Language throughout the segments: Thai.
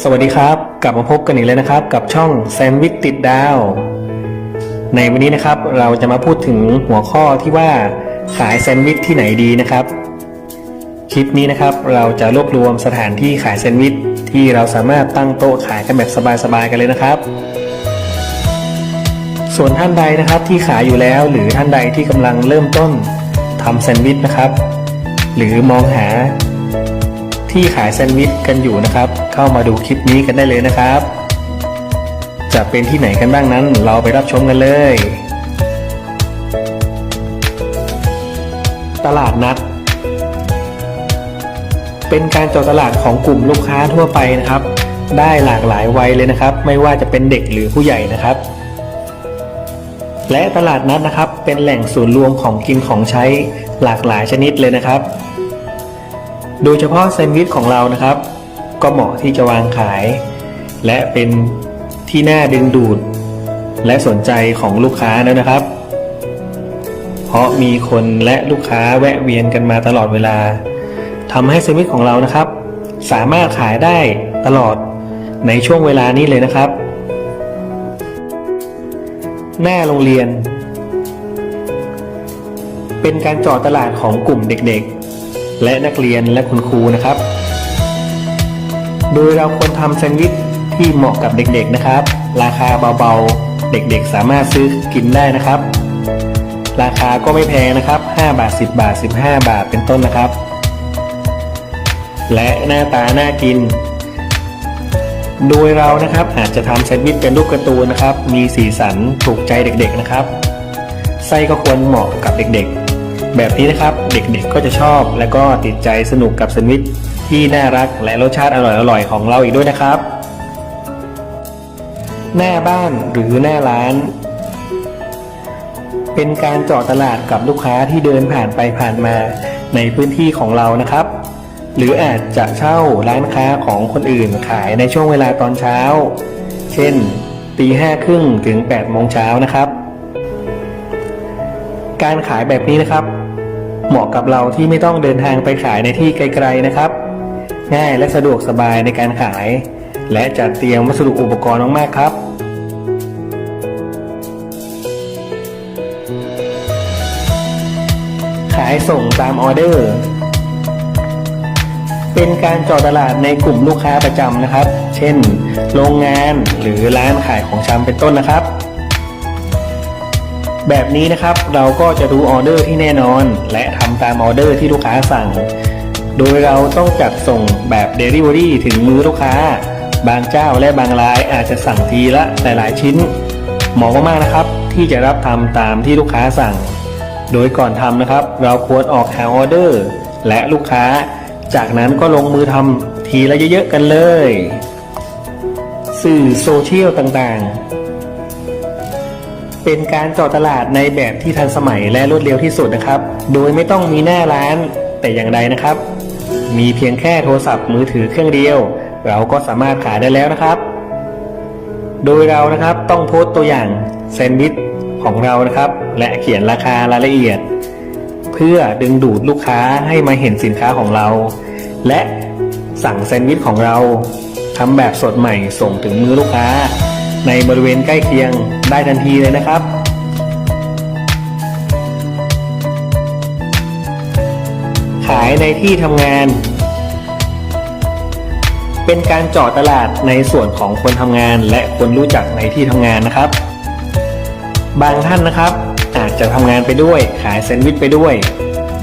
สวัสดีครับ กลับมาพบกันอีกแล้วนะครับ กับช่องแซนด์วิชติดดาว ในวันนี้นะครับเราจะมาพูดถึงหัวข้อที่ว่าขายแซนด์วิชที่ไหนดีนะครับ คลิปนี้นะครับเราจะรวบรวมสถานที่ขายแซนด์วิชที่เราสามารถตั้งโต๊ะขายกันแบบสบายๆกันเลยนะครับ ส่วนท่านใดนะครับที่ขายอยู่แล้ว หรือท่านใดที่กำลังเริ่มต้นทำแซนด์วิชนะครับ หรือมองหา ที่ขายแซนด์วิชกันอยู่นะครับ เข้ามาดูคลิปนี้กันได้เลยนะครับ จะเป็นที่ไหนกันบ้างนั้น เราไปรับชมกันเลย ตลาดนัด เป็นการจาะตลาดของกลุ่มลูกค้าทั่วไปนะครับ ได้หลากหลายวัยเลยนะครับ ไม่ว่าจะเป็นเด็กหรือผู้ใหญ่นะครับและตลาดนัดนะครับเป็นแหล่งศูนย์รวมของกินของใช้หลากหลายชนิดเลยนะครับ โดยเฉพาะแซนด์วิชของเรานะครับ ก็เหมาะที่จะวางขาย และเป็นที่น่าดึงดูด และสนใจของลูกค้าแล้วนะครับ เพราะมีคนและลูกค้าแวะเวียนกันมาตลอดเวลาทำให้แซนด์วิชของเรานะครับ สามารถขายได้ตลอดในช่วงเวลานี้เลยนะครับ หน้าโรงเรียน เป็นการจาะตลาดของกลุ่มเด็กๆ และนักเรียนและคุณครูนะครับ โดยเราควรทำแซนด์วิชที่เหมาะกับเด็กๆนะครับ ราคาเบาๆ เด็กๆสามารถซื้อกินได้นะครับ ราคาก็ไม่แพงนะครับ 5 บาท 10 บาท 15 บาทเป็นต้นนะครับ และหน้าตาน่ากิน โดยเรานะครับอาจจะทำแซนด์วิชเป็นรูปการ์ตูนนะครับ มีสีสันถูกใจเด็กๆนะครับ ไส้ก็ควรเหมาะกับเด็กๆ แบบนี้นะครับเด็กๆก็จะชอบและก็ติดใจสนุกกับแซนด์วิชที่น่ารักและรสชาติอร่อยๆของเราอีกด้วยนะครับ หน้าบ้านหรือหน้าร้าน เป็นการเจาะตลาดกับลูกค้าที่เดินผ่านไปผ่านมาในพื้นที่ของเรานะครับ หรืออาจจะเช่าร้านค้าของคนอื่นขายในช่วงเวลาตอนเช้า เช่นตีห้าครึ่งถึง8ปดโมงเช้านะครับ การขายแบบนี้นะครับ เหมาะกับเราที่ไม่ต้องเดินทางไปขายในที่ไกลๆนะครับ ง่ายและสะดวกสบายในการขาย และจัดเตรียมวัสดุอุปกรณ์มากๆครับขายส่งตามออเดอร์ เป็นการจาะตลาดในกลุ่มลูกค้าประจำนะครับ เช่น โรงงานหรือร้านขายของชำเป็นต้นนะครับ แบบนี้นะครับเราก็จะดูออเดอร์ที่แน่นอน และทำตามออเดอร์ที่ลูกค้าสั่ง โดยเราต้องจัดส่งแบบ Delivery ถึงมือลูกค้า บางเจ้าและบางรายอาจจะสั่งทีละหลายๆชิ้น เหมาะมากๆนะครับ ที่จะรับทำตามที่ลูกค้าสั่ง โดยก่อนทำนะครับ เราควรออกหาออเดอร์ และลูกค้า จากนั้นก็ลงมือทำทีละเยอะๆกันเลย สื่อโซเชียลต่างๆ เป็นการเจาะตลาดในแบบที่ทันสมัยและรวดเร็วที่สุดนะครับ โดยไม่ต้องมีหน้าร้านแต่อย่างใดนะครับ มีเพียงแค่โทรศัพท์มือถือเครื่องเดียว เราก็สามารถขายได้แล้วนะครับ โดยเรานะครับต้องโพสต์ตัวอย่างแซนด์วิชของเรานะครับ และเขียนราคารายละเอียด เพื่อดึงดูดลูกค้าให้มาเห็นสินค้าของเรา และสั่งแซนด์วิชของเราทำแบบสดใหม่ส่งถึงมือลูกค้า ในบริเวณใกล้เคียงได้ทันทีเลยนะครับ ขายในที่ทำงาน เป็นการเจาะตลาดในส่วนของคนทำงาน และคนรู้จักในที่ทำงานนะครับ บางท่านนะครับอาจจะทำงานไปด้วย ขายแซนด์วิชไปด้วย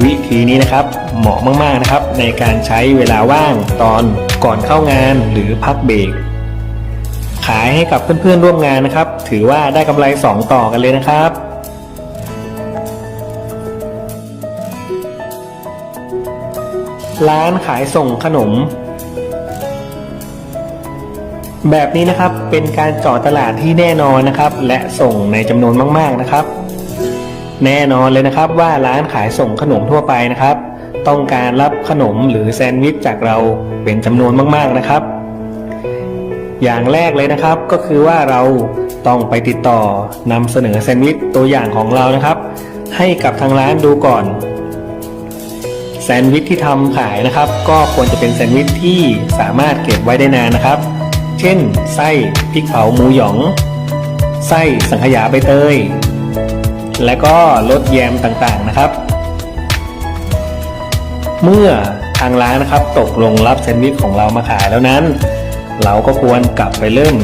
วิธีนี้นะครับ เหมาะมากๆนะครับ ในการใช้เวลาว่างตอนก่อนเข้างานหรือพักเบรก ขายให้กับเพื่อนๆร่วมงานนะครับ ถือว่าได้กำไรสองต่อกันเลยนะครับ ร้านขายส่งขนม แบบนี้นะครับเป็นการเจาะตลาดที่แน่นอนนะครับ และส่งในจำนวนมากๆนะครับ แน่นอนเลยนะครับว่าร้านขายส่งขนมทั่วไปนะครับ ต้องการรับขนมหรือแซนด์วิชจากเราเป็นจำนวนมากๆนะครับ อย่างแรกเลยนะครับก็คือว่าเราต้องไปติดต่อนำเสนอแซนด์วิชตัวอย่างของเรานะครับ ให้กับทางร้านดูก่อนแซนด์วิชที่ทำขายนะครับ ก็ควรจะเป็นแซนด์วิชที่สามารถเก็บไว้ได้นานนะครับ เช่น ไส้พริกเผาหมูหยอง ไส้สังขยาใบเตย และก็รสแยมต่างๆนะครับ เมื่อทางร้านนะครับตกลงรับแซนด์วิชของเรามาขายแล้วนั้น เราก็ควรกลับไปเริ่ม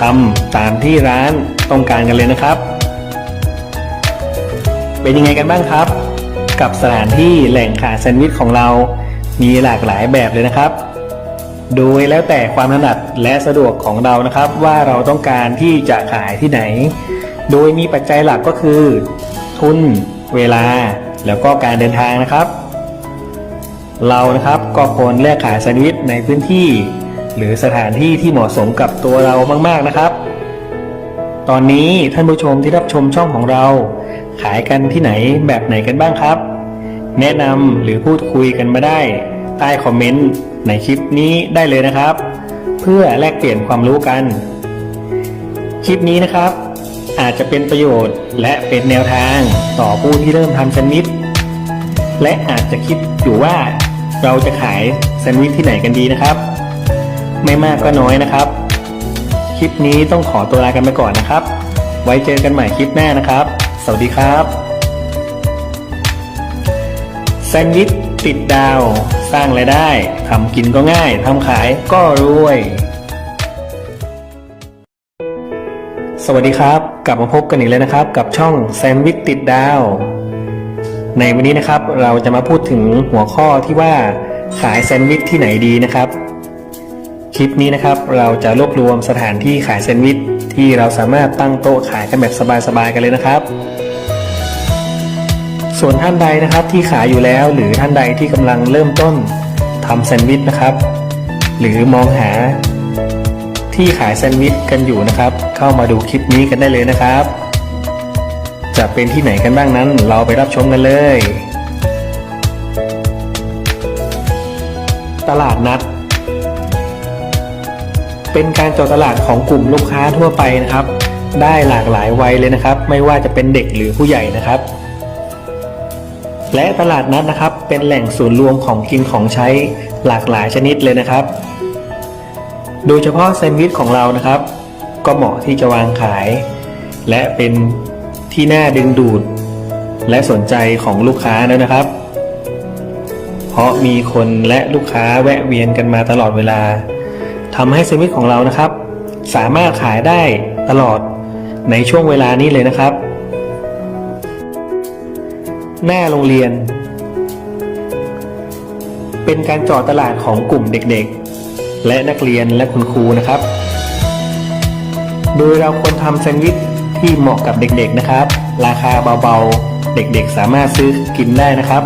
ทำตามที่ร้านต้องการกันเลยนะครับ เป็นยังไงกันบ้างครับ กับสถานที่แหล่งขายแซนด์วิชของเรา มีหลากหลายแบบเลยนะครับ โดยแล้วแต่ความถนัดและสะดวกของเรานะครับ ว่าเราต้องการที่จะขายที่ไหน โดยมีปัจจัยหลักก็คือ ทุน เวลา แล้วก็การเดินทางนะครับ เรานะครับก็ควรเลือกขายแซนด์วิชในพื้นที่ หรือสถานที่ที่เหมาะสมกับตัวเรามากๆนะครับ ตอนนี้ท่านผู้ชมที่รับชมช่องของเรา ขายกันที่ไหนแบบไหนกันบ้างครับ แนะนำหรือพูดคุยกันมาได้ ใต้คอมเมนต์ในคลิปนี้ได้เลยนะครับ เพื่อแลกเปลี่ยนความรู้กัน คลิปนี้นะครับ อาจจะเป็นประโยชน์และเป็นแนวทางต่อผู้ที่เริ่มทำแซนด์วิชและอาจจะคิดอยู่ว่าเราจะขายแซนด์วิชที่ไหนกันดีนะครับ ไม่มากก็น้อยนะครับ คลิปนี้ต้องขอตัวลากันไปก่อนนะครับ ไว้เจอกันใหม่คลิปหน้านะครับ สวัสดีครับแซนด์วิชติดดาว สร้างรายได้ทำกินก็ง่ายทำขายก็รวย สวัสดีครับ กลับมาพบกันอีกแล้วนะครับ กับช่องแซนด์วิชติดดาว ในวันนี้นะครับเราจะมาพูดถึงหัวข้อที่ว่าขายแซนด์วิชที่ไหนดีนะครับ คลิปนี้นะครับเราจะรวบรวมสถานที่ขายแซนด์วิชที่เราสามารถตั้งโต๊ะขายกันแบบสบายๆกันเลยนะครับ ส่วนท่านใดนะครับที่ขายอยู่แล้วหรือท่านใดที่กำลังเริ่มต้นทำแซนด์วิชนะครับ หรือมองหาที่ขายแซนด์วิชกันอยู่นะครับ เข้ามาดูคลิปนี้กันได้เลยนะครับ จะเป็นที่ไหนกันบ้างนั้นเราไปรับชมกันเลย ตลาดนัด เป็นการเจาะตลาดของกลุ่มลูกค้าทั่วไปนะครับ ได้หลากหลายวัยเลยนะครับ ไม่ว่าจะเป็นเด็กหรือผู้ใหญ่นะครับ และตลาดนัดนะครับ เป็นแหล่งศูนย์รวมของกินของใช้หลากหลายชนิดเลยนะครับ โดยเฉพาะแซนด์วิชของเรานะครับ ก็เหมาะที่จะวางขาย และเป็นที่น่าดึงดูด และสนใจของลูกค้าแล้วนะครับ เพราะมีคนและลูกค้าแวะเวียนกันมาตลอดเวลา ทำให้แซนด์วิชของเรานะครับ สามารถขายได้ตลอดในช่วงเวลานี้เลยนะครับ หน้าโรงเรียน เป็นการจาะตลาดของกลุ่มเด็กๆ และนักเรียนและคุณครูนะครับ โดยเราควรทำแซนด์วิชที่เหมาะกับเด็กๆนะครับ ราคาเบาๆ เด็กๆสามารถซื้อกินได้นะครับ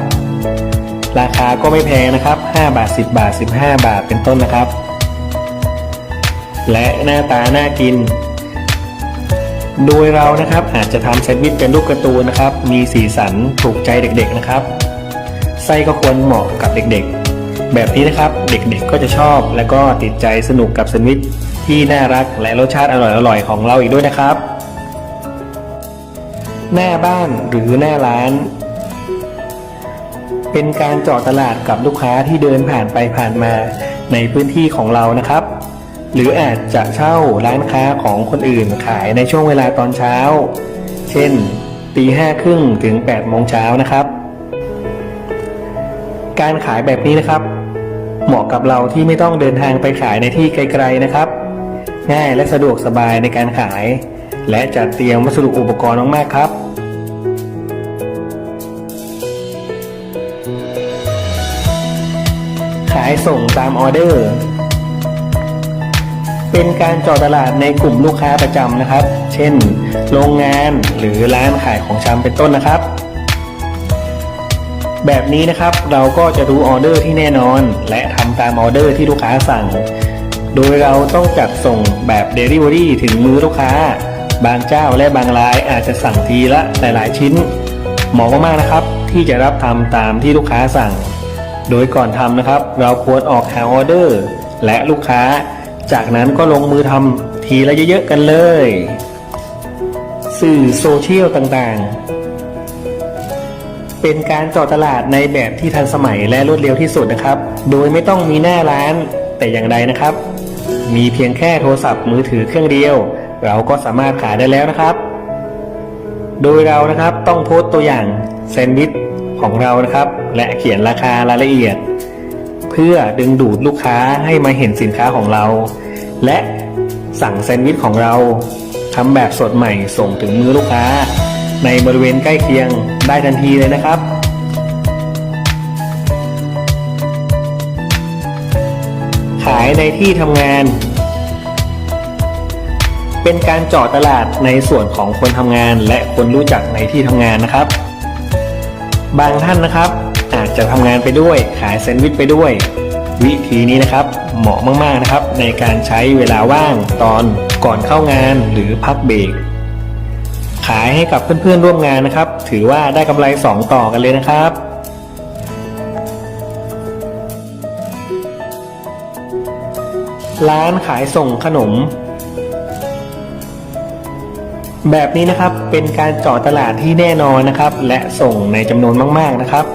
ราคาก็ไม่แพงนะครับ 5 บาท 10 บาท 15 บาทเป็นต้นนะครับ และหน้าตาน่ากิน โดยเรานะครับอาจจะทำแซนด์วิชเป็นรูปการ์ตูนนะครับ มีสีสันถูกใจเด็กๆนะครับ ไส้ก็ควรเหมาะกับเด็กๆ แบบนี้นะครับเด็กๆก็จะชอบ และก็ติดใจสนุกกับแซนด์วิชที่น่ารักและรสชาติอร่อยๆของเราอีกด้วยนะครับ หน้าบ้านหรือหน้าร้านเป็นการเจาะตลาดกับลูกค้าที่เดินผ่านไปผ่านมาในพื้นที่ของเรานะครับ หรืออาจจะเช่าร้านค้าของคนอื่นขายในช่วงเวลาตอนเช้า เช่นตีห้าครึ่งถึง8ปดโมงเช้านะครับ การขายแบบนี้นะครับ เหมาะกับเราที่ไม่ต้องเดินทางไปขายในที่ไกลๆนะครับ ง่ายและสะดวกสบายในการขาย และจัดเตรียมวัสดุอุปกรณ์มากๆครับขายส่งตามออเดอร์ เป็นการเจาะตลาดในกลุ่มลูกค้าประจำนะครับ เช่น โรงงานหรือร้านขายของชำเป็นต้นนะครับ แบบนี้นะครับเราก็จะรู้ออเดอร์ที่แน่นอน และทำตามออเดอร์ที่ลูกค้าสั่ง โดยเราต้องจัดส่งแบบ Delivery ถึงมือลูกค้า บางเจ้าและบางรายอาจจะสั่งทีละหลายๆ ชิ้นเหมาะมากๆนะครับ ที่จะรับทำตามที่ลูกค้าสั่ง โดยก่อนทำนะครับ เราควรออกหาออเดอร์ และลูกค้า จากนั้นก็ลงมือทำทีละเยอะๆกันเลย สื่อโซเชียลต่างๆ เป็นการเจาะตลาดในแบบที่ทันสมัยและรวดเร็วที่สุดนะครับ โดยไม่ต้องมีหน้าร้านแต่อย่างใดนะครับ มีเพียงแค่โทรศัพท์มือถือเครื่องเดียว เราก็สามารถขายได้แล้วนะครับ โดยเรานะครับต้องโพสต์ตัวอย่างแซนด์วิชของเรานะครับ และเขียนราคารายละเอียด เพื่อดึงดูดลูกค้าให้มาเห็นสินค้าของเรา และสั่งแซนด์วิชของเราทำแบบสดใหม่ส่งถึงมือลูกค้า ในบริเวณใกล้เคียงได้ทันทีเลยนะครับขายในที่ทำงาน เป็นการเจาะตลาดในส่วนของคนทำงานและคนรู้จักในที่ทำงานนะครับ บางท่านนะครับ จะทำงานไปด้วย ขายแซนด์วิชไปด้วย วิธีนี้นะครับ เหมาะมากๆนะครับ ในการใช้เวลาว่างตอนก่อนเข้างานหรือพักเบรกขายให้กับเพื่อนๆร่วมงานนะครับ ถือว่าได้กำไรสองต่อกันเลยนะครับร้านขายส่งขนม แบบนี้นะครับเป็นการเจาะตลาดที่แน่นอนนะครับ และส่งในจำนวนมาก ๆนะครับ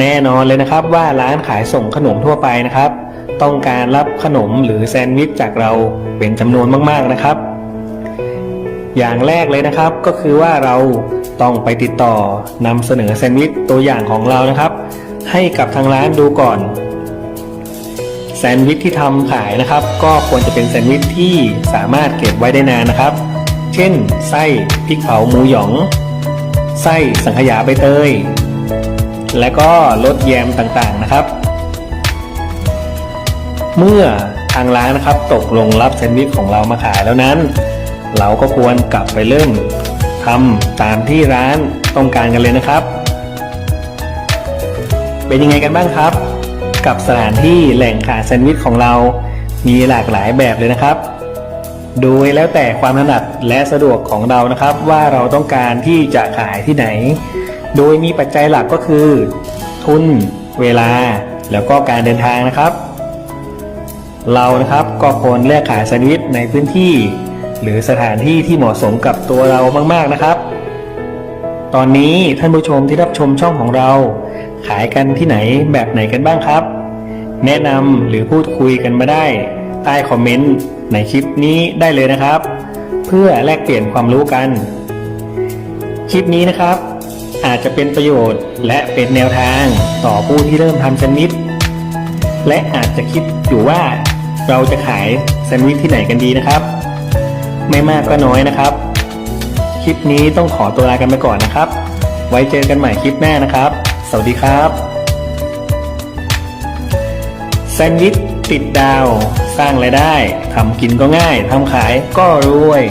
แน่นอนเลยนะครับว่าร้านขายส่งขนมทั่วไปนะครับ ต้องการรับขนมหรือแซนด์วิชจากเราเป็นจำนวนมากๆนะครับ อย่างแรกเลยนะครับก็คือว่าเราต้องไปติดต่อนำเสนอแซนด์วิชตัวอย่างของเรานะครับ ให้กับทางร้านดูก่อน แซนด์วิชที่ทำขายนะครับ ก็ควรจะเป็นแซนด์วิชที่สามารถเก็บไว้ได้นานนะครับ เช่น ไส้พริกเผาหมูหยอง ไส้สังขยาใบเตย และก็รสแยมต่างๆนะครับ เมื่อทางร้านนะครับตกลงรับแซนด์วิชของเรามาขายแล้วนั้น เราก็ควรกลับไปเริ่มทำตามที่ร้านต้องการกันเลยนะครับ เป็นยังไงกันบ้างครับ กับสถานที่แหล่งขายแซนด์วิชของเรา มีหลากหลายแบบเลยนะครับ โดยแล้วแต่ความถนัดและสะดวกของเรานะครับ ว่าเราต้องการที่จะขายที่ไหน โดยมีปัจจัยหลักก็คือ ทุน เวลา แล้วก็การเดินทางนะครับ เรานะครับก็ควรเลือกขายแซนด์วิชในพื้นที่ หรือสถานที่ที่เหมาะสมกับตัวเรามากๆนะครับ ตอนนี้ท่านผู้ชมที่รับชมช่องของเรา ขายกันที่ไหนแบบไหนกันบ้างครับ แนะนำหรือพูดคุยกันมาได้ ใต้คอมเมนต์ในคลิปนี้ได้เลยนะครับ เพื่อแลกเปลี่ยนความรู้กัน คลิปนี้นะครับ อาจจะเป็นประโยชน์และเป็นแนวทางต่อผู้ที่เริ่มทำแซนด์วิชและอาจจะคิดอยู่ว่าเราจะขายแซนด์วิชที่ไหนกันดีนะครับ ไม่มากก็น้อยนะครับ คลิปนี้ต้องขอตัวลากันไปก่อนนะครับ ไว้เจอกันใหม่คลิปหน้านะครับ สวัสดีครับแซนด์วิชติดดาว สร้างรายได้ทำกินก็ง่ายทำขายก็รวย